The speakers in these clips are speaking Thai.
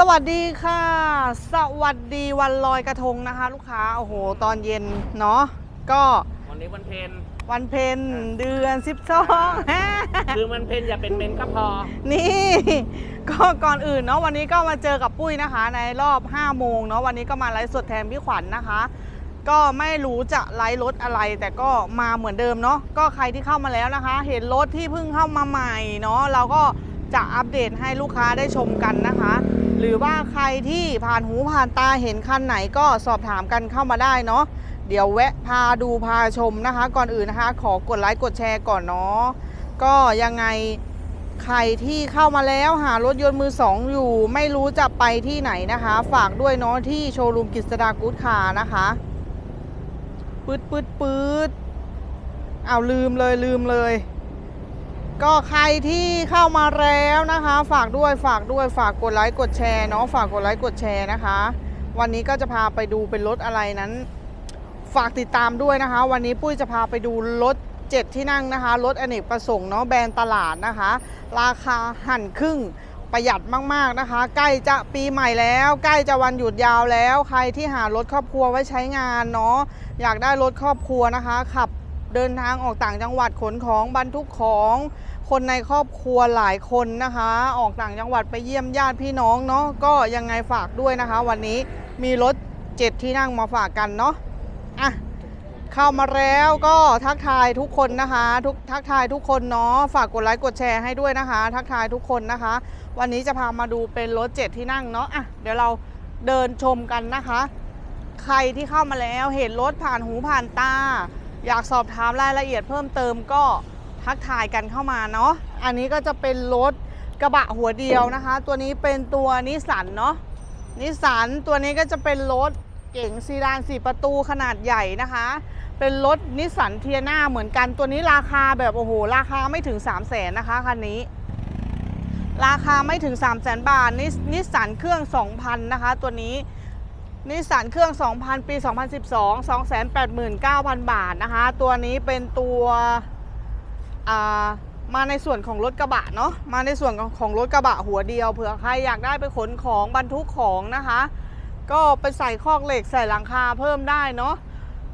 สวัสดีค่ะ สวัสดีวันลอยกระทงนะคะ ลูกค้า โอ้โห ตอนเย็นเนาะ ก็วันนี้วันเพนวันเพ็ญเดือนสิบสองคือมันเพนอย่าเป็นเมนก็พอ นี่ ก็ก่อนอื่นเนาะวันนี้ก็มาเจอกับปุ้ยนะคะ ในรอบ5โมงเนาะวันนี้ก็มาไลฟ์สดแทนพี่ขวัญนะคะ ก็ไม่รู้จะไลฟ์รถอะไร แต่ก็มาเหมือนเดิมเนาะก็ใครที่เข้ามาแล้วนะคะ เห็นรถที่เพิ่งเข้ามาใหม่เนาะเราก็จะอัปเดตให้ลูกค้าได้ชมกันนะคะ หรือว่าใครที่ผ่านหูผ่านตาเห็นคันไหนก็สอบถามกันเข้ามาได้เนาะเดี๋ยวแวะพาดูพาชมนะคะ ก่อนอื่นนะคะ ขอกดไลค์กดแชร์ก่อนเนาะก็ยังไงใครที่เข้ามาแล้วหารถยนต์มือสองอยู่ ไม่รู้จะไปที่ไหนนะคะ ฝากด้วยเนาะที่โชว์รูมกิษดากู๊ดคาร์นะคะปืดปืดปืดเอาลืมเลยลืมเลย ก็ใครที่เข้ามาแล้วนะคะ ฝากด้วยฝากด้วยฝากกดไลค์กดแชร์เนาะฝากกดไลค์กดแชร์นะคะ วันนี้ก็จะพาไปดูเป็นรถอะไรนั้น ฝากติดตามด้วยนะคะ วันนี้ปุ้ยจะพาไปดูรถ7ที่นั่งนะคะรถอเนกประสงค์เนาะแบรนด์ตลาดนะคะ ราคาหั่นครึ่งประหยัดมากๆนะคะ ใกล้จะปีใหม่แล้ว ใกล้จะวันหยุดยาวแล้ว ใครที่หารถครอบครัวไว้ใช้งานเนาะอยากได้รถครอบครัวนะคะขับเดินทางออกต่างจังหวัดขนของบรรทุกของ คนในครอบครัวหลายคนนะคะ ออกต่างจังหวัดไปเยี่ยมญาติพี่น้องเนาะก็ยังไงฝากด้วยนะคะ วันนี้มีรถ7ที่นั่งมาฝากกันเนาะอะเข้ามาแล้วก็ทักทายทุกคนนะคะ ทุกทักทายทุกคนเนาะฝากกดไลค์กดแชร์ให้ด้วยนะคะ ทักทายทุกคนนะคะ วันนี้จะพามาดูเป็นรถเจ็ดที่นั่งเนาะอะเดี๋ยวเราเดินชมกันนะคะ ใครที่เข้ามาแล้วเห็นรถผ่านหูผ่านตา อยากสอบถามรายละเอียดเพิ่มเติมก็ ทักทายกันเข้ามาเนาะอันนี้ก็จะเป็นรถกระบะหัวเดียวนะคะ ตัวนี้เป็นตัวนิสสันเนาะนิสสันตัวนี้ก็จะเป็นรถเก๋งซีดานสี่ประตูขนาดใหญ่นะคะ เป็นรถนิสสันเทียนาเหมือนกันตัวนี้ราคาแบบโอ้โหราคาไม่ถึง 3 0 0แสนนะคะคันนี้ ราคาไม่ถึง 3 0 0แสนบาทนิสนิสสันเครื่อง 2,000 นะคะ ตัวนี้นิสสันเครื่อง 2,000 ปี 2012 289,000 บาทนะคะ ตัวนี้เป็นตัว มาในส่วนของรถกระบะเนาะมาในส่วนของรถกระบะหัวเดียวเผื่อใครอยากได้ไปขนของบรรทุกของนะคะ ก็ไปใส่คอกเหล็กใส่หลังคาเพิ่มได้เนาะ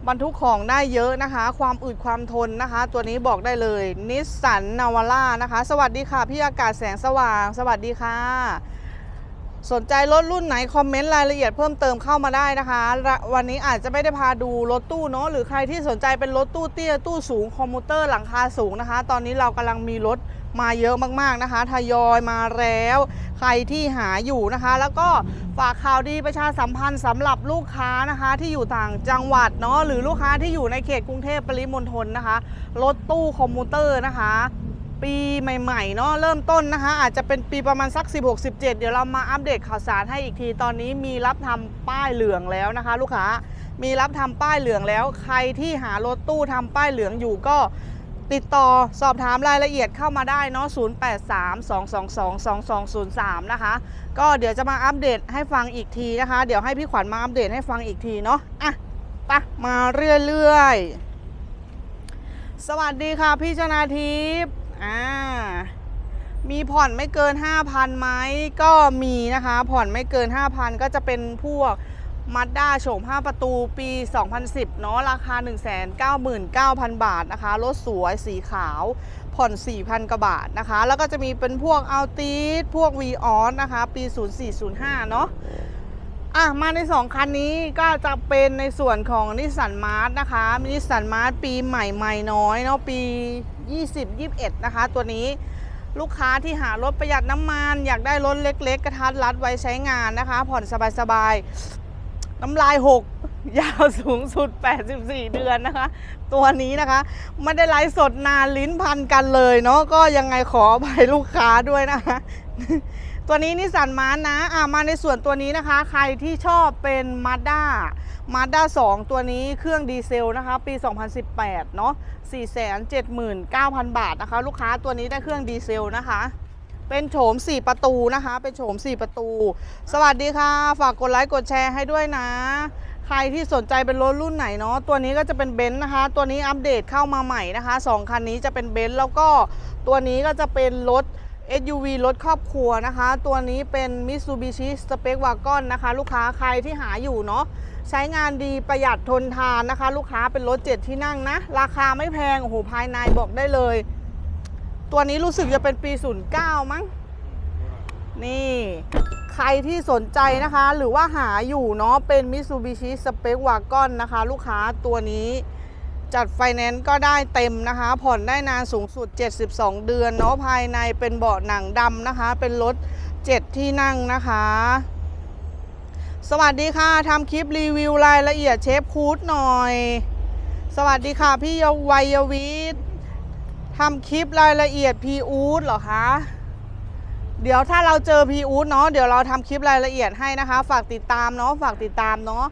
บรรทุกของได้เยอะนะคะ ความอึดความทนนะคะ ตัวนี้บอกได้เลยนิสสันนาวาร่านะคะ สวัสดีค่ะ พี่อากาศแสงสว่าง สวัสดีค่ะ สนใจรถรุ่นไหน คอมเมนต์รายละเอียดเพิ่มเติมเข้ามาได้นะคะ วันนี้อาจจะไม่ได้พาดูรถตู้เนาะหรือใครที่สนใจเป็นรถตู้เตี้ยตู้สูงคอมมูเตอร์หลังคาสูงนะคะ ตอนนี้เรากำลังมีรถมาเยอะมากๆนะคะ ทยอยมาแล้ว ใครที่หาอยู่นะคะ แล้วก็ฝากข่าวดีประชาสัมพันธ์สำหรับลูกค้านะคะ ที่อยู่ต่างจังหวัดเนาะหรือลูกค้าที่อยู่ในเขตกรุงเทพปริมณฑลนะคะรถตู้คอมมูเตอร์นะคะ ปีใหม่ๆเนาะเริ่มต้นนะคะอาจจะเป็นปีประมาณสัก 16 17 เดี๋ยวเรามาอัปเดตข่าวสารให้อีกทีตอนนี้มีรับทำป้ายเหลืองแล้วนะคะ ลูกค้ามีรับทำป้ายเหลืองแล้ว ใครที่หารถตู้ทำป้ายเหลืองอยู่ก็ติดต่อสอบถามรายละเอียดเข้ามาได้เนาะ 0832222203 นะคะ ก็เดี๋ยวจะมาอัปเดตให้ฟังอีกทีนะคะ เดี๋ยวให้พี่ขวัญมาอัปเดตให้ฟังอีกทีเนาะ อะปะมาเรื่อยๆ สวัสดีค่ะพี่ชนาทิพย์ อ่า มีผ่อนไม่เกิน 5,000ไหมก็มีนะคะ ผ่อนไม่เกิน 5,000 ก็จะเป็นพวกมาด้าโฉม5 ประตูปี 2010 เนาะราคา 199,000 บาทนะคะ รถสวยสีขาว ผ่อน 4,000 กว่าบาทนะคะ แล้วก็จะมีเป็นพวกอัลติสพวก v ีออสนะคะ ปี 0405 เนาะอะ มาใน 2 คันนี้ก็จะเป็นในส่วนของนิสสันมาร์ t นะคะนิสสันมาร์ t ปีใหม่ใหม่น้อยเนาะปี 2021 นะคะ ตัวนี้ลูกค้าที่หารถประหยัดน้ำมัน อยากได้รถเล็ก ๆ กระทัดรัดไว้ใช้งานนะคะ ผ่อนสบายๆน้ำลายหกยาวสูงสุด 84 เดือนนะคะ ตัวนี้นะคะ ไม่ได้ไลฟ์สดนานลิ้นพันกันเลยเนาะก็ยังไงขออภัยลูกค้าด้วยนะคะ ตัวนี้นิสสันมาร์นะอ่ามาในส่วนตัวนี้นะคะ ใครที่ชอบเป็นมาด้ามาด้า2ตัวนี้เครื่องดีเซลนะคะ ปี 2018 เนาะ479,000 บาทนะคะ ลูกค้าตัวนี้ได้เครื่องดีเซลนะคะ เป็นโฉม 4 ประตูนะคะ เป็นโฉม 4 ประตู สวัสดีค่ะ ฝากกดไลค์กดแชร์ให้ด้วยนะ ใครที่สนใจเป็นรถรุ่นไหนเนาะตัวนี้ก็จะเป็นเบนซ์นะคะ ตัวนี้อัปเดตเข้ามาใหม่นะคะ 2 คันนี้จะเป็นเบนซ์แล้วก็ตัวนี้ก็จะเป็นรถ SUV รถครอบครัวนะคะ ตัวนี้เป็น Mitsubishi Spec Wagon นะคะ ลูกค้าใครที่หาอยู่เนาะใช้งานดีประหยัดทนทานนะคะ ลูกค้าเป็นรถ7ที่นั่งนะ ราคาไม่แพงโอ้โหภายในบอกได้เลย ตัวนี้รู้สึกจะเป็นปี 09 มั้ง นี่ ใครที่สนใจนะคะ หรือว่าหาอยู่เนาะเป็น Mitsubishi Spec Wagon นะคะ ลูกค้าตัวนี้ จัดไฟแนนซ์ก็ได้เต็มนะคะ ผ่อนได้นานสูงสุด 72 เดือนเนาะภายในเป็นเบาะหนังดำนะคะ เป็นรถ 7 ที่นั่งนะคะ สวัสดีค่ะทำคลิปรีวิวรายละเอียดเชฟคูดหน่อย สวัสดีค่ะ พี่ยวัยวิทย์ทำคลิปรายละเอียดพีอูดเหรอคะเดี๋ยวถ้าเราเจอพีอูดเนาะเดี๋ยวเราทำคลิปรายละเอียดให้นะคะ ฝากติดตามเนาะฝากติดตามเนาะ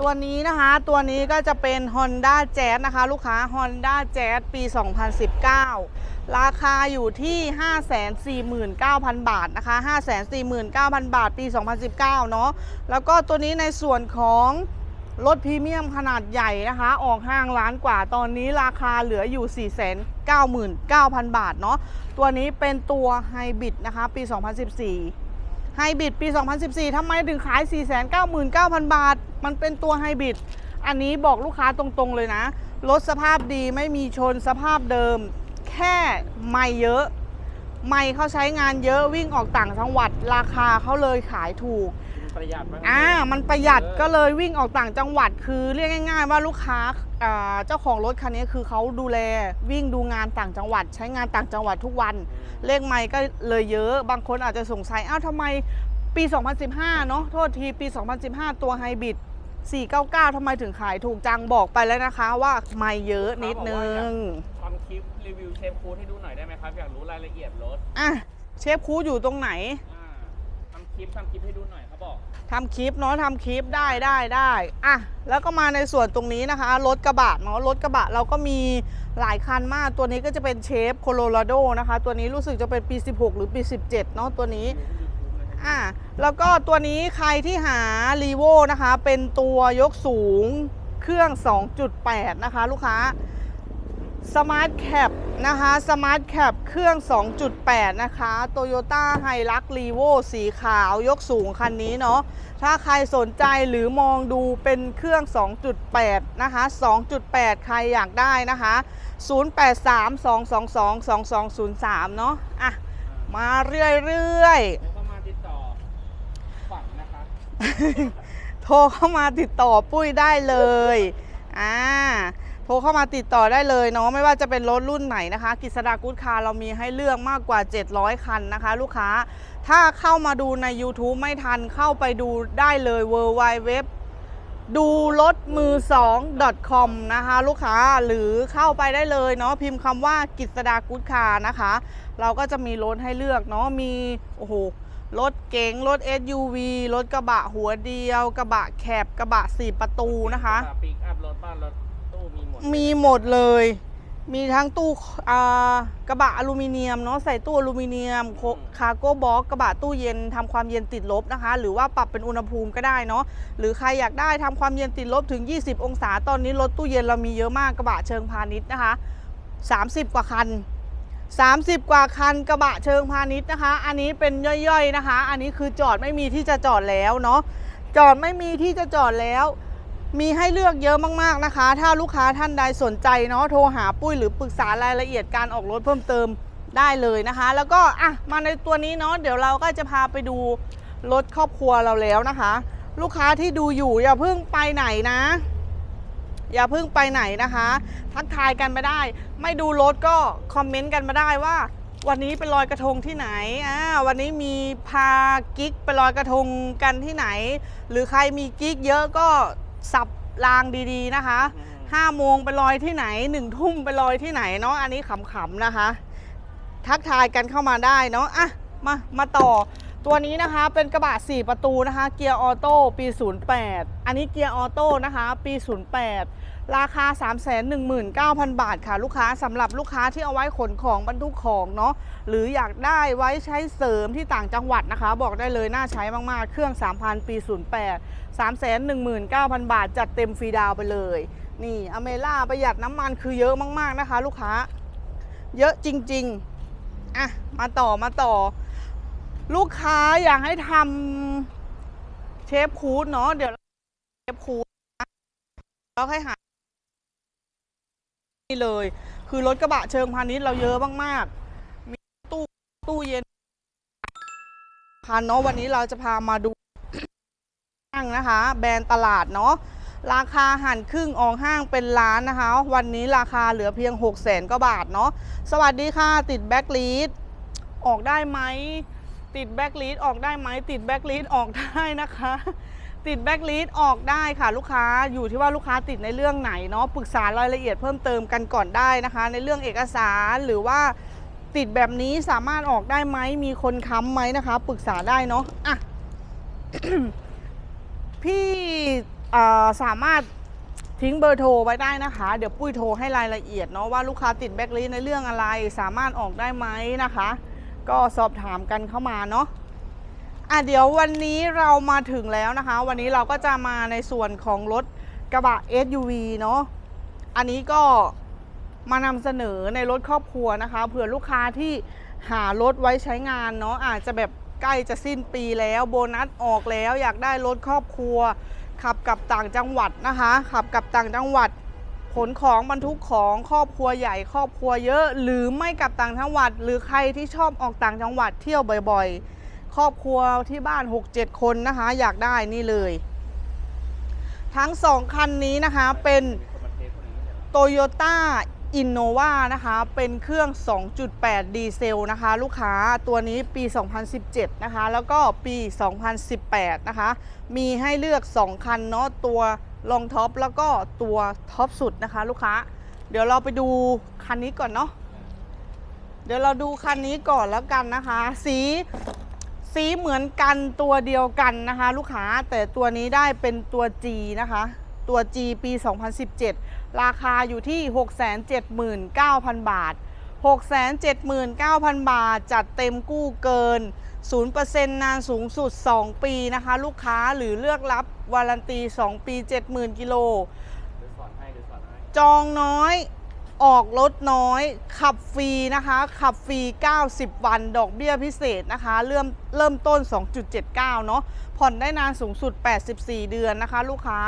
ตัวนี้นะคะตัวนี้ก็จะเป็น Honda Jazz นะคะ ลูกค้า Honda Jazz ปี 2019 ราคาอยู่ที่ 549,000 บาทนะคะ 549,000 บาทปี 2019 เนาะแล้วก็ตัวนี้ในส่วนของรถพรีเมียมขนาดใหญ่นะคะ ออกห้างล้านกว่าตอนนี้ราคาเหลืออยู่ 499,000 บาทเนาะตัวนี้เป็นตัวไฮบริดนะคะ ปี 2014 ไฮบริดปี 2014 ทำไมถึงขาย 499,000 บาท มันเป็นตัวไฮบริด อันนี้บอกลูกค้าตรงๆเลยนะ รถสภาพดีไม่มีชนสภาพเดิม แค่ไม่เยอะ ไม่เขาใช้งานเยอะวิ่งออกต่างจังหวัด ราคาเขาเลยขายถูก ประหยัดมากอ่ามันประหยัดก็เลยวิ่งออกต่างจังหวัดคือเรียกง่าย ๆ ว่าลูกค้าอ่าเจ้าของรถคันนี้คือเขาดูแลวิ่งดูงานต่างจังหวัด ใช้งานต่างจังหวัดทุกวัน เลขไม่ก็เลยเยอะบางคนอาจจะสงสัยอ้าวทำไมปี 2015 เนาะโทษทีปี 2015 ตัวไฮบริด499ทำไมถึงขายถูกจังบอกไปแล้วนะคะว่าไม่เยอะนิดนึงทำคลิปรีวิวเชฟคูดให้ดูหน่อยได้ไหมครับ อยากรู้รายละเอียดรถอะเชฟคูอยู่ตรงไหนอ่าทำ คลิปทำคลิปให้ดูหน่อยเขาบอกทำคลิปเนาะทำคลิปได้ได้ได้อะแล้วก็มาในส่วนตรงนี้นะคะรถกระบะเนาะรถกระบะเราก็มีหลายคันมากตัวนี้ก็จะเป็นเชฟโคโลราโดนะคะ ตัวนี้รู้สึกจะเป็นปี 16 หรือปี 17เนาะตัวนี้อะแล้วก็ตัวนี้ใครที่หารีโวนะคะ เป็นตัวยกสูงเครื่อง 2.8 นะคะ ลูกค้า Smart Cap นะคะ Smart Cap เครื่อง 2.8 นะคะ Toyota Hilux Revo สีขาวยกสูงคันนี้เนาะถ้าใครสนใจหรือมองดูเป็นเครื่อง 2.8 นะคะ 2.8 ใครอยากได้นะคะ 0832222203 เนาะอะ มาเรื่อยๆแล้วก็มาติดต่อฝันนะคะ โทรเข้ามาติดต่อปุ้ยได้เลย อ่า โทรเข้ามาติดต่อได้เลยเนาะไม่ว่าจะเป็นรถรุ่นไหนนะคะกิษดากุ๊ดคาร์เรามีให้เลือกมากกว่า 700 คันนะคะ ลูกค้าถ้าเข้ามาดูใน YouTube ไม่ทันเข้าไปดูได้เลย w w w ดูรถมือ2 .com นะคะ ลูกค้าหรือเข้าไปได้เลยเนาะพิมพ์คำว่ากิษดากุ๊ดคาร์นะคะ เราก็จะมีรถให้เลือกเนาะมี โอ้โห รถเก๋งรถ SUV รถกระบะหัวเดียว กระบะแคบกระบะสี่ประตูนะคะ ปิกอัพรถบ้านรถ มีหมดมีหมดเลย มีทั้งตู้อ่ากระบะอลูมิเนียมเนาะใส่ตู้อลูมิเนียมโคคาร์โก้บ็อกกระบะตู้เย็นทำความเย็นติดลบนะคะ หรือว่าปรับเป็นอุณหภูมิก็ได้เนาะหรือใครอยากได้ทำความเย็นติดลบถึง 20 องศา ตอนนี้รถตู้เย็นเรามีเยอะมากกระบะเชิงพาณิชย์นะคะ 30 กว่าคัน30 กว่าคันกระบะเชิงพาณิชย์นะคะ อันนี้เป็นย่อยๆนะคะ อันนี้คือจอดไม่มีที่จะจอดแล้วเนาะ จอดไม่มีที่จะจอดแล้ว มีให้เลือกเยอะมาก ๆ นะคะ ถ้าลูกค้าท่านใดสนใจเนาะโทรหาปุ้ยหรือปรึกษารายละเอียดการออกรถเพิ่มเติมได้เลยนะคะ แล้วก็อะมาในตัวนี้เนาะเดี๋ยวเราก็จะพาไปดูรถครอบครัวเราแล้วนะคะ ลูกค้าที่ดูอยู่อย่าเพิ่งไปไหนนะ อย่าเพิ่งไปไหนนะคะ ทักทายกันมาได้ ไม่ดูรถก็คอมเมนต์กันมาได้ว่า วันนี้ไปลอยกระทงที่ไหนอ่าวันนี้มีพากิ๊กไปลอยกระทงกันที่ไหน หรือใครมีกิ๊กเยอะก็ สับรางดีๆนะคะห้าโมงไปลอยที่ไหนหนึ่งทุ่มไปลอยที่ไหนเนาะอันนี้ขำๆนะคะ ทักทายกันเข้ามาได้เนาะอะมามาต่อตัวนี้นะคะเป็นกระบะ 4 ประตูนะคะ เกียร์ออโต้ปี 08 อันนี้เกียร์ออโต้นะคะ ปี 08 ราคา 319,000 บาทค่ะ ลูกค้าสำหรับลูกค้าที่เอาไว้ขนของบรรทุกของเนาะหรืออยากได้ไว้ใช้เสริมที่ต่างจังหวัดนะคะ บอกได้เลยน่าใช้มากๆ เครื่อง 3,000 ปี 08 319,000 บาท จัดเต็มฟรีดาวไปเลย นี่อเมล่าประหยัดน้ำมันคือเยอะมากๆนะคะ ลูกค้า เยอะจริง ๆ อะ มาต่อมาต่อ ลูกค้าอยากให้ทำเชฟคูดเนาะเดี๋ยวเชฟคูดนะเราให้หา นี่เลย คือรถกระบะเชิงพาณิชย์เราเยอะมากๆ มีตู้ตู้เย็นคันเนาะวันนี้เราจะพามาดูห้างนะคะ แบรนด์ตลาดเนาะราคาหันครึ่งออกห้างเป็นล้านนะคะ วันนี้ราคาเหลือเพียง 6 0แสนกว่าบาทเนาะสวัสดีค่ะ ติดแบ็กลีดออกได้ไหมติดแบ็กลีดออกได้ไหมติดแบ็กลีดออกได้นะคะ ติดแบ็กลีดออกได้ค่ะลูกค้าอยู่ที่ว่าลูกค้าติดในเรื่องไหนเนาะปรึกษารายละเอียดเพิ่มเติมกันก่อนได้นะคะ ในเรื่องเอกสารหรือว่าติดแบบนี้สามารถออกได้ไหมมีคนค้ำไหมนะคะ ปรึกษาได้เนาะอะพี่สามารถทิ้งเบอร์โทรไว้ได้นะคะ เดี๋ยวปุ้ยโทรให้รายละเอียดเนาะว่าลูกค้าติดแบ็กลิสในเรื่องอะไร สามารถออกได้ไหมนะคะ ก็สอบถามกันเข้ามาเนาะ อะเดี๋ยววันนี้เรามาถึงแล้วนะคะ วันนี้เราก็จะมาในส่วนของรถกระบะ SUV เนาะอันนี้ก็มานำเสนอในรถครอบครัวนะคะเผื่อลูกค้าที่หารถไว้ใช้งานเนาะอาจจะแบบใกล้จะสิ้นปีแล้วโบนัสออกแล้วอยากได้รถครอบครัว ขับกับต่างจังหวัดนะคะ ขับกับต่างจังหวัด ขนของบรรทุกของครอบครัวใหญ่ครอบครัวเยอะ หรือไม่กับต่างจังหวัด หรือใครที่ชอบออกต่างจังหวัดเที่ยวบ่อยๆ ครอบครัวที่บ้าน 6-7 คนนะคะ อยากได้นี่เลย ทั้งสองคันนี้นะคะเป็นคนมาเทสคนนี้เนี่ยเหรอโตโยต้าอินโนวานะคะ เป็นเครื่อง 2.8 ดีเซลนะคะ ลูกค้าตัวนี้ปี 2017 นะคะ แล้วก็ปี 2018 นะคะ มีให้เลือก 2 คันเนาะตัวลองท็อปแล้วก็ตัวท็อปสุดนะคะ ลูกค้า เดี๋ยวเราไปดูคันนี้ก่อนเนาะเดี๋ยวเราดูคันนี้ก่อนแล้วกันนะคะ สี สีเหมือนกันตัวเดียวกันนะคะ ลูกค้าแต่ตัวนี้ได้เป็นตัว G นะคะ ตัว G ปี 2017 ราคาอยู่ที่ 679,000 บาท 679,000 บาท จัดเต็มกู้เกิน 0%นานสูงสุด 2 ปีนะคะ ลูกค้าหรือเลือกรับวารันตี 2 ปี 70,000 กิโลเดี๋ยวสอนให้เดี๋ยวสอนให้จองน้อย ออกรถน้อย ขับฟรีนะคะ ขับฟรี 90 วัน ดอกเบี้ยพิเศษนะคะ เริ่มเริ่มต้น 2.79 เนาะ ผ่อนได้นานสูงสุด 84 เดือนนะคะ ลูกค้า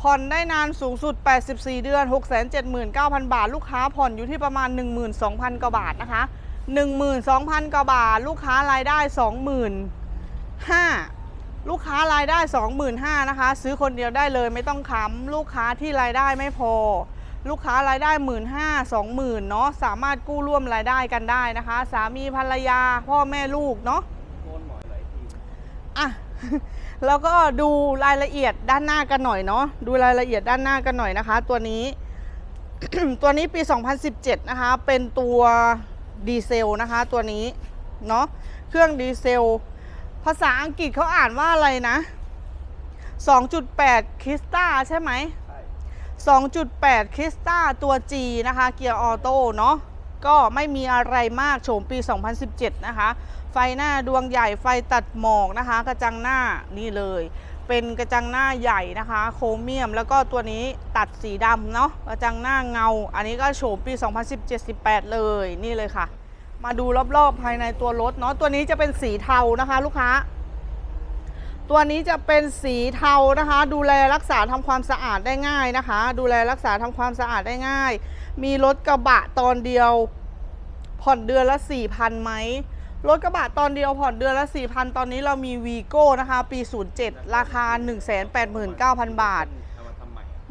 ผ่อนได้นานสูงสุด 84 เดือน 679,000 บาท ลูกค้าผ่อนอยู่ที่ประมาณ 12,000 กว่าบาทนะคะ 12,000 กว่าบาท ลูกค้ารายได้ 25,000ลูกค้ารายได้ 25,000นะคะ ซื้อคนเดียวได้เลยไม่ต้องค้ำลูกค้าที่รายได้ไม่พอ ลูกค้ารายได้1 5 0 0 0 20,000เนาะสามารถกู้ร่วมรายได้กันได้นะคะ สามีภรรยาพ่อแม่ลูกเนาะอะแล้วก็ดูรายละเอียดด้านหน้ากันหน่อยเนาะดูรายละเอียดด้านหน้ากันหน่อยนะคะ ตัวนี้ ตัวนี้ปี 2017 นะคะ เป็นตัวดีเซลนะคะ ตัวนี้เนาะเครื่องดีเซล ภาษาอังกฤษเขาอ่านว่าอะไรนะ 2.8 คริสตาใช่ไหม 2.8 คริสตาตัว G นะคะ เกียร์ออโต้เนาะก็ไม่มีอะไรมากโฉมปี 2017 นะคะ ไฟหน้าดวงใหญ่ไฟตัดหมอกนะคะ กระจังหน้านี่เลย เป็นกระจังหน้าใหญ่นะคะ โครเมียมแล้วก็ตัวนี้ตัดสีดำเนาะกระจังหน้าเงา อันนี้ก็โฉมปี 2017-18 เลยนี่เลยค่ะ มาดูรอบๆภายในตัวรถเนาะตัวนี้จะเป็นสีเทานะคะ ลูกค้า ตัวนี้จะเป็นสีเทานะคะ ดูแลรักษาทำความสะอาดได้ง่ายนะคะ ดูแลรักษาทำความสะอาดได้ง่าย มีรถกระบะตอนเดียว ผ่อนเดือนละ4,000ไหมรถกระบะตอนเดียวผ่อนเดือนละ4,000ตอนนี้เรามีวีโก้นะคะ ปี 07 ราคา 189,000 บาท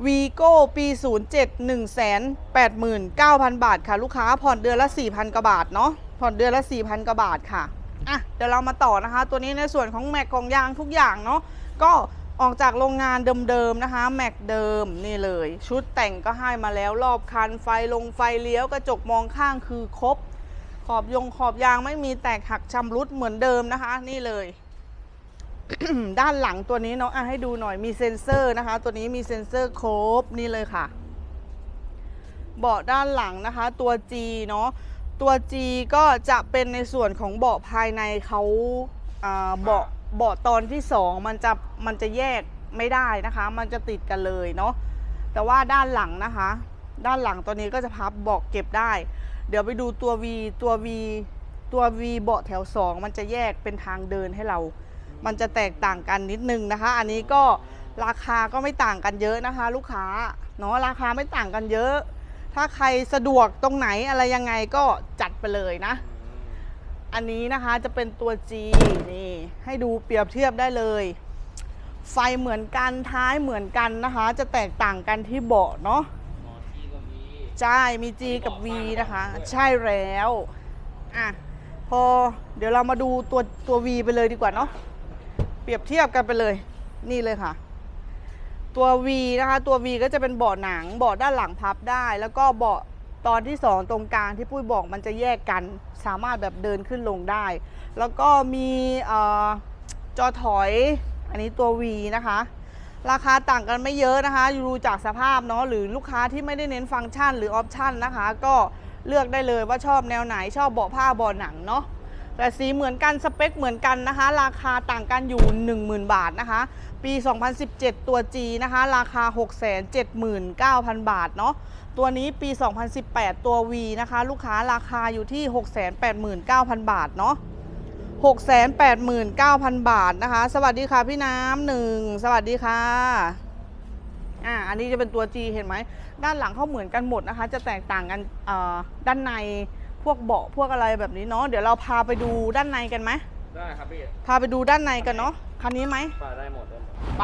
วีโก้ปี 07 189,000 บาทค่ะ ลูกค้าผ่อนเดือนละ4,000กว่าบาทเนาะผ่อนเดือนละ4,000กว่าบาทค่ะ อะเดี๋ยวเรามาต่อนะคะ ตัวนี้ในส่วนของแม็กของยางทุกอย่างเนาะก็ออกจากโรงงานเดิมๆนะคะ แม็กเดิมนี่เลย ชุดแต่งก็ให้มาแล้วรอบคันไฟลงไฟเลี้ยวกระจกมองข้างคือครบ ขอบยงขอบยางไม่มีแตกหักชำรุดเหมือนเดิมนะคะ นี่เลย ด้านหลังตัวนี้เนาะอะให้ดูหน่อยมีเซ็นเซอร์นะคะ ตัวนี้มีเซ็นเซอร์ครบนี่เลยค่ะ เบาะด้านหลังนะคะ ตัว G เนาะ ตัว G ก็จะเป็นในส่วนของเบาะภายในเขาอ่าเบาะเบาะตอนที่สองมันจะมันจะแยกไม่ได้นะคะ มันจะติดกันเลยเนาะแต่ว่าด้านหลังนะคะ ด้านหลังตัวนี้ก็จะพับเบาะเก็บได้ เดี๋ยวไปดูตัว V ตัว V ตัว V เบาะแถว 2 มันจะแยกเป็นทางเดินให้เรา มันจะแตกต่างกันนิดนึงนะคะ อันนี้ก็ราคาก็ไม่ต่างกันเยอะนะคะ ลูกค้าเนาะราคาไม่ต่างกันเยอะ ถ้าใครสะดวกตรงไหนอะไรยังไงก็จัดไปเลยนะ อันนี้นะคะจะเป็นตัว G นี่ให้ดูเปรียบเทียบได้เลย ไฟเหมือนกันท้ายเหมือนกันนะคะ จะแตกต่างกันที่เบาะเนาะหมอที่ก็มีใช่มี G กับ V นะคะ ใช่แล้วอะพอเดี๋ยวเรามาดูตัวตัว V ไปเลยดีกว่าเนาะเปรียบเทียบกันไปเลย นี่เลยค่ะ ตัว V นะคะ ตัว V ก็จะเป็นเบาะหนังเบาะด้านหลังพับได้ แล้วก็เบาะตอนที่ 2 ตรงกลางที่ปุ้ยบอกมันจะแยกกัน สามารถแบบเดินขึ้นลงได้ แล้วก็มีอจอถอยอันนี้ตัว V นะคะ ราคาต่างกันไม่เยอะนะคะดูจากสภาพเนาะหรือลูกค้าที่ไม่ได้เน้นฟังก์ชันหรือออปชันนะคะ ก็เลือกได้เลยว่าชอบแนวไหนชอบเบาะผ้าเบาะหนังเนาะแต่สีเหมือนกันสเปคเหมือนกันนะคะ ราคาต่างกันอยู่ 10,000 บาทนะคะ ปี 2017 ตัว G นะคะ ราคา 679,000 บาทเนาะ ตัวนี้ปี 2018 ตัว V นะคะ ลูกค้าราคาอยู่ที่ 689,000 บาทเนาะ689,000 บาทนะคะ สวัสดีค่ะพี่น้ำหนึ่ง สวัสดีค่ะ อ่า อันนี้จะเป็นตัว G เห็นไหม ด้านหลังเขาเหมือนกันหมดนะคะ จะแตกต่างกันเอ่อด้านใน พวกเบาะ พวกอะไรแบบนี้เนาะ เดี๋ยวเราพาไปดูด้านในกันไหมได้ครับพี่ พาไปดูด้านในกันเนาะ คันนี้ไหมป่าได้หมดได้ห มดไป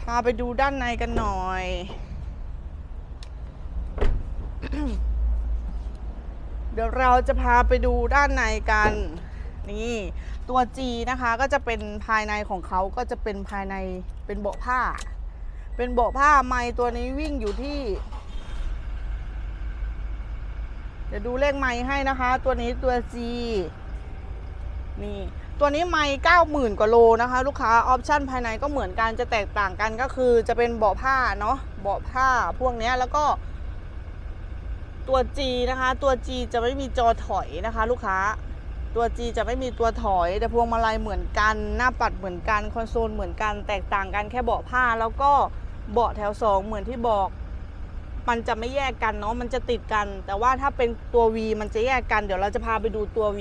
พาไปดูด้านในกันหน่อย เดี๋ยวเราจะพาไปดูด้านในกัน นี่ ตัว G นะคะก็จะเป็นภายในของเขาก็จะเป็นภายในเป็นเบาะผ้า เป็นเบาะผ้าไม้ตัวนี้วิ่งอยู่ที่เดี๋ยวดูเลขไม้ให้นะคะ ตัวนี้ตัว G นี่ ตัวนี้ไม่เก้าหมื่นกว่าโลนะคะ ลูกค้าออปชั่นภายในก็เหมือนกันจะแตกต่างกันก็คือจะเป็นเบาะผ้าเนาะเบาะผ้าพวกนี้แล้วก็ ตัว G นะคะ ตัว G จะไม่มีจอถอยนะคะ ลูกค้าตัว G จะไม่มีตัวถอยแต่พวงมาลัยเหมือนกัน หน้าปัดเหมือนกันคอนโซลเหมือนกัน แตกต่างกันแค่เบาะผ้า แล้วก็เบาะแถว 2 เหมือนที่บอกมันจะไม่แยกกันเนาะมันจะติดกัน แต่ว่าถ้าเป็นตัว V มันจะแยกกันเดี๋ยวเราจะพาไปดูตัว V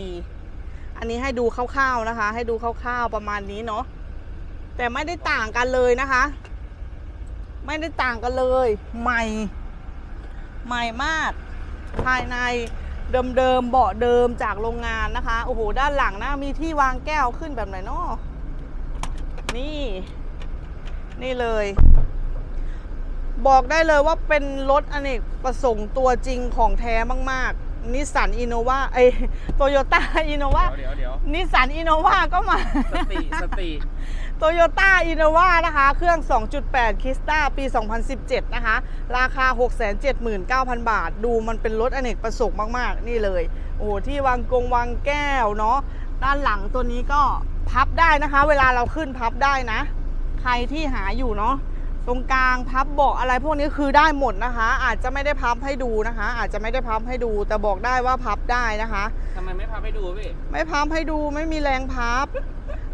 อันนี้ให้ดูคร่าวๆนะคะ ให้ดูคร่าวๆประมาณนี้เนาะแต่ไม่ได้ต่างกันเลยนะคะ ไม่ได้ต่างกันเลย ใหม่ ใหม่มาก ภายในเดิมๆเบาะเดิมจากโรงงานนะคะโอ้โหด้านหลังนะมีที่วางแก้วขึ้นแบบไหนเนาะนี่ นี่เลย บอกได้เลยว่าเป็นรถอเนกประสงค์ตัวจริงของแท้มาก ๆ นิสสันอินโนวาเอ้โตโยต้าอินโนวาเดี๋ยวเดี๋ยวนิสสันอินโนวาก็มา สติสติโตโยต้าอินโนวานะคะ เครื่อง 2.8 คิสตาปี 2017 นะคะ ราคา 679,000 บาท ดูมันเป็นรถอเนกประสงค์มาก ๆ นี่เลย โอ้โห ที่วางกงวางแก้วเนาะ ด้านหลังตัวนี้ก็พับได้นะคะ เวลาเราขึ้นพับได้นะ ใครที่หาอยู่เนาะ ตรงกลางพับเบาะอะไรพวกนี้คือได้หมดนะคะ อาจจะไม่ได้พับให้ดูนะคะ อาจจะไม่ได้พับให้ดู แต่บอกได้ว่าพับได้นะคะ ทำไมไม่พาไปดูพี่ไม่พับให้ดูไม่มีแรงพับ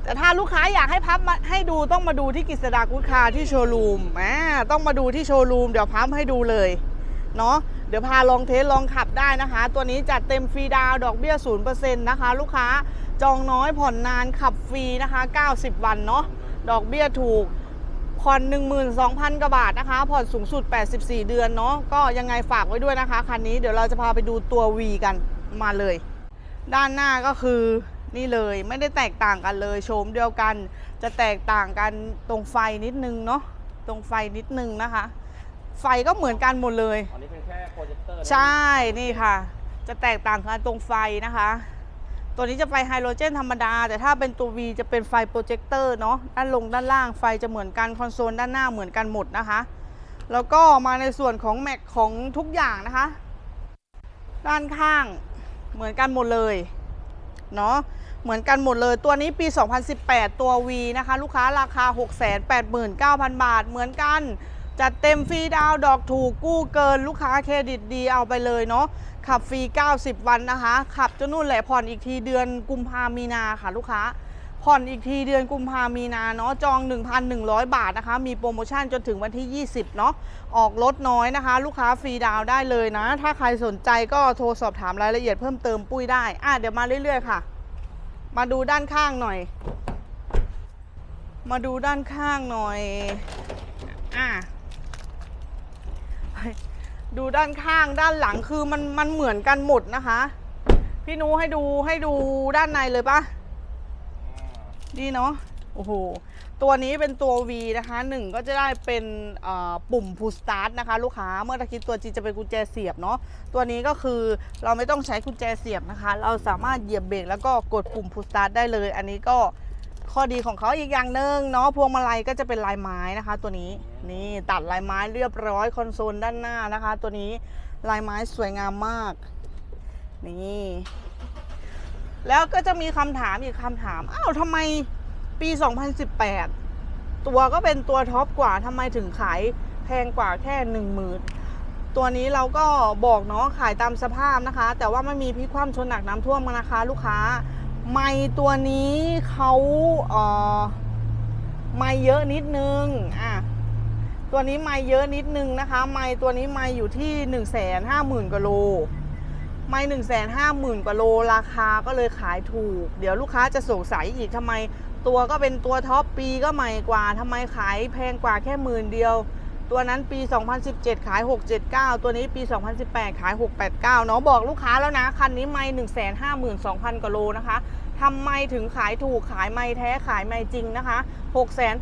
แต่ถ้าลูกค้าอยากให้พับมาให้ดูต้องมาดูที่กิษดากุดคาที่โชว์รูมอ่าต้องมาดูที่โชว์รูมเดี๋ยวพับให้ดูเลยเนาะเดี๋ยวพาลองเทสลองขับได้นะคะ ตัวนี้จัดเต็มฟรีดาวน์ดอกเบี้ย0%นะคะ ลูกค้าจองน้อยผ่อนนานขับฟรีนะคะ 90 วันเนาะดอกเบี้ยถูก ผ่อน 12,000กว่าบาทนะคะ ผ่อนสูงสุด 84 เดือนเนาะ ก็ยังไงฝากไว้ด้วยนะคะ คันนี้เดี๋ยวเราจะพาไปดูตัว V กันมาเลย ด้านหน้าก็คือนี่เลยไม่ได้แตกต่างกันเลย โฉมเดียวกัน จะแตกต่างกันตรงไฟนิดนึงเนาะ ตรงไฟนิดนึงนะคะ ไฟก็เหมือนกันหมดเลย อันนี้เป็นแค่โปรเจคเตอร์ ใช่ นี่ค่ะ จะแตกต่างกันตรงไฟนะคะ ตัวนี้จะไฟไฮโดรเจนธรรมดา แต่ถ้าเป็นตัว V จะเป็นไฟโปรเจคเตอร์เนาะด้านลงด้านล่างไฟจะเหมือนกันคอนโซลด้านหน้าเหมือนกันหมดนะคะ แล้วก็มาในส่วนของแม็กของทุกอย่างนะคะ ด้านข้างเหมือนกันหมดเลยเนาะเหมือนกันหมดเลยตัวนี้ปี 2018 ตัว V นะคะ ลูกค้าราคา 689,000 บาทเหมือนกัน จัดเต็มฟรีดาวดอกถูกกู้เกินลูกค้าเครดิตดีเอาไปเลยเนาะขับฟรี 90 วันนะคะ ขับจนนู่นแหละผ่อนอีกทีเดือนกุมภามีนาค่ะลูกค้า ผ่อนอีกทีเดือนกุมภามีนาเนาะจอง 1,100 บาทนะคะ มีโปรโมชั่นจนถึงวันที่ 20 เนาะออกรถน้อยนะคะ ลูกค้าฟรีดาวได้เลยนะ ถ้าใครสนใจก็โทรสอบถามรายละเอียดเพิ่มเติมปุ้ยได้อะเดี๋ยวมาเรื่อยๆค่ะ มาดูด้านข้างหน่อย มาดูด้านข้างหน่อยอะ ดูด้านข้างด้านหลังคือมันมันเหมือนกันหมดนะคะ พี่นูให้ดูให้ดูด้านในเลยปะดีเนาะโอ้โหตัวนี้เป็นตัว V นะคะหนึ่งก็จะได้เป็นปุ่ม push start นะคะ ลูกค้าเมื่อตะกี้ตัว G จะเป็นกุญแจเสียบเนาะตัวนี้ก็คือเราไม่ต้องใช้กุญแจเสียบนะคะ เราสามารถเหยียบเบรกแล้วก็กดปุ่ม push start ได้เลย อันนี้ก็ ข้อดีของเขาอีกอย่างหนึ่งเนาะพวงมาลัยก็จะเป็นลายไม้นะคะ ตัวนี้นี่ตัดลายไม้เรียบร้อยคอนโซลด้านหน้านะคะ ตัวนี้ลายไม้สวยงามมากนี่แล้วก็จะมีคำถามอีกคำถามอ้าวทำไมปี 2018 ตัวก็เป็นตัวท็อปกว่าทำไมถึงขายแพงกว่าแค่หนึ่งหมื่นตัวนี้เราก็บอกเนาะขายตามสภาพนะคะ แต่ว่าไม่มีพิคว่ำชนหนักน้ำท่วมนะคะ ลูกค้า ไม่ตัวนี้เขาเอ่อไม่เยอะนิดนึง อะ ตัวนี้ไม่เยอะนิดนึงนะคะ ไม่ตัวนี้ไม่อยู่ที่1นึ่งแสนห้าหมื่นกว่าโล ไม่หนึ่งแสนห้าหมื่นกว่าโล ราคาก็เลยขายถูก เดี๋ยวลูกค้าจะสงสัยอีกทำไม ตัวก็เป็นตัวท็อปปีก็ใหม่กว่าทำไมขายแพงกว่าแค่หมื่นเดียว ตัวนั้นปี 2017 ขาย 679 ตัวนี้ปี 2018 ขาย 689 เนาะบอกลูกค้าแล้วนะ คันนี้ไม่ 152,000กว่าโลนะคะทำไมถึงขายถูกขายไม่แท้ขายไม่จริงนะคะ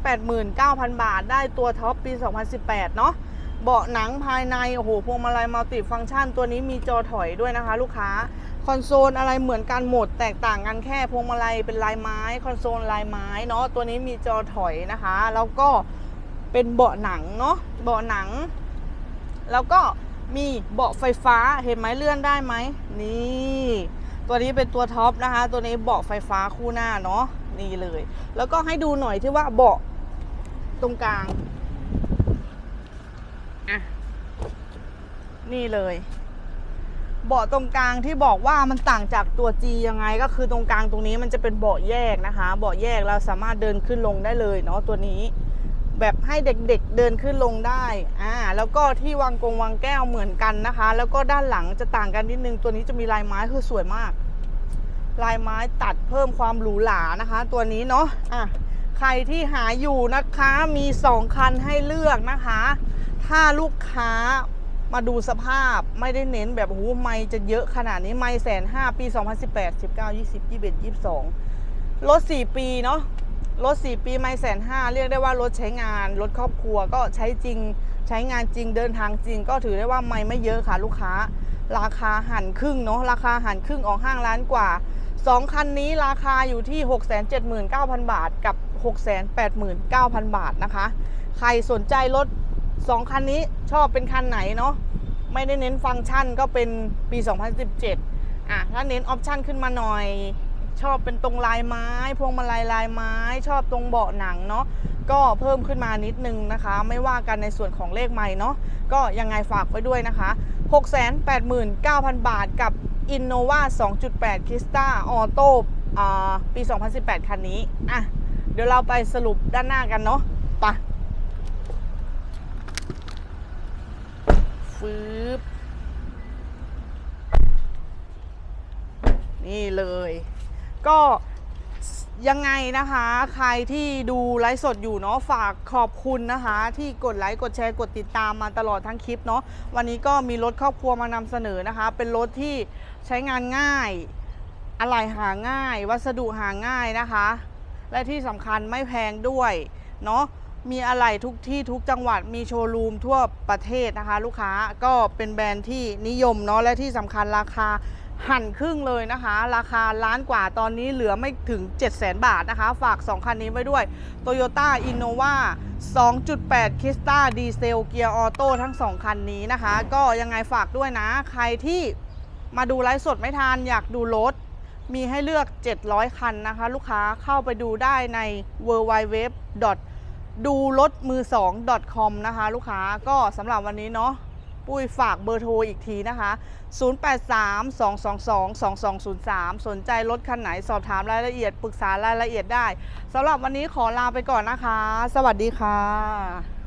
689,000 บาทได้ตัวท็อปปี 2018 เนาะเบาะหนังภายใน โอ้โห พวงมาลัยมัลติฟังก์ชัน ตัวนี้มีจอถอยด้วยนะคะ ลูกค้า คอนโซลอะไรเหมือนกันหมด แตกต่างกันแค่พวงมาลัยเป็นลายไม้ คอนโซลลายไม้เนาะ ตัวนี้มีจอถอยนะคะ แล้วก็ เป็นเบาะหนังเนาะเบาะหนัง แล้วก็มีเบาะไฟฟ้าเห็นไหมเลื่อนได้ไหมนี่ตัวนี้เป็นตัวท็อปนะคะ ตัวนี้เบาะไฟฟ้าคู่หน้าเนาะนี่เลย แล้วก็ให้ดูหน่อยที่ว่าเบาะตรงกลางอะนี่เลยเบาะตรงกลางที่บอกว่ามันต่างจากตัว G ยังไงก็คือตรงกลางตรงนี้มันจะเป็นเบาะแยกนะคะ เบาะแยกเราสามารถเดินขึ้นลงได้เลยเนาะตัวนี้ แบบให้เด็กๆเดินขึ้นลงได้อ่าแล้วก็ที่วางกงวางแก้วเหมือนกันนะคะ แล้วก็ด้านหลังจะต่างกันนิดนึงตัวนี้จะมีลายไม้คือสวยมาก ลายไม้ตัดเพิ่มความหรูหรานะคะ ตัวนี้เนาะอะใครที่หาอยู่นะคะมี2คันให้เลือกนะคะ ถ้าลูกค้ามาดูสภาพไม่ได้เน้นแบบโอ้โหไม่จะเยอะขนาดนี้ไม่แสนห้าปี 2018 19 20 21 22รถ4ปีเนาะ รถ 4 ปีไม่แสนห้าเรียกได้ว่ารถใช้งาน รถครอบครัวก็ใช้จริง ใช้งานจริงเดินทางจริง ก็ถือได้ว่าไม่ไม่เยอะค่ะลูกค้า ราคาหันครึ่งเนาะราคาหันครึ่งออกห้างล้านกว่า 2 คันนี้ราคาอยู่ที่ 679,000 บาทกับ 689,000 บาทนะคะ ใครสนใจรถ 2 คันนี้ชอบเป็นคันไหนเนาะไม่ได้เน้นฟังก์ชันก็เป็นปี 2017อะถ้าเน้นออปชันขึ้นมาหน่อย ชอบเป็นตรงลายไม้ พวงมาลัยลายไม้ ชอบตรงเบาะหนังเนาะก็เพิ่มขึ้นมานิดนึงนะคะ ไม่ว่ากันในส่วนของเลขใหม่เนาะก็ยังไงฝากไว้ด้วยนะคะ 689,000 บาทกับ Innova 2.8 k i s t a Auto อ่าปี 2018 คันนี้ อะ เดี๋ยวเราไปสรุปด้านหน้ากันเนาะไปะฟืบนี่เลย ก็ยังไงนะคะ ใครที่ดูไลฟ์สดอยู่เนาะฝากขอบคุณนะคะ ที่กดไลค์กดแชร์กดติดตามมาตลอดทั้งคลิปเนาะวันนี้ก็มีรถครอบครัวมานำเสนอนะคะ เป็นรถที่ใช้งานง่ายอะไหล่หาง่าย วัสดุหาง่ายนะคะ และที่สำคัญไม่แพงด้วยเนาะมีอะไหล่ทุกที่ทุกจังหวัดมีโชว์รูมทั่วประเทศนะคะ ลูกค้าก็เป็นแบรนด์ที่นิยมเนาะและที่สำคัญราคา หั่นครึ่งเลยนะคะ ราคาล้านกว่าตอนนี้เหลือไม่ถึง 7 0 0 0 0 0บาทนะคะ ฝาก 2 คันนี้ไว้ด้วย Toyota Innova 2.8 k i s t a ดีเซลเกียร์ออโต้ทั้ง 2 คันนี้นะคะ ก็ยังไงฝากด้วยนะ ใครที่มาดูไลฟ์สดไม่ทันอยากดูรถ มีให้เลือก 700 คันนะคะ ลูกค้าเข้าไปดูได้ใน w w w ดูรถมือ2 .com นะคะ ลูกค้าก็สำหรับวันนี้เนาะ ปุ้ยฝากเบอร์โทรอีกทีนะคะ 0832222203 สนใจรถคันไหนสอบถามรายละเอียดปรึกษารายละเอียดได้สำหรับวันนี้ขอลาไปก่อนนะคะ สวัสดีค่ะ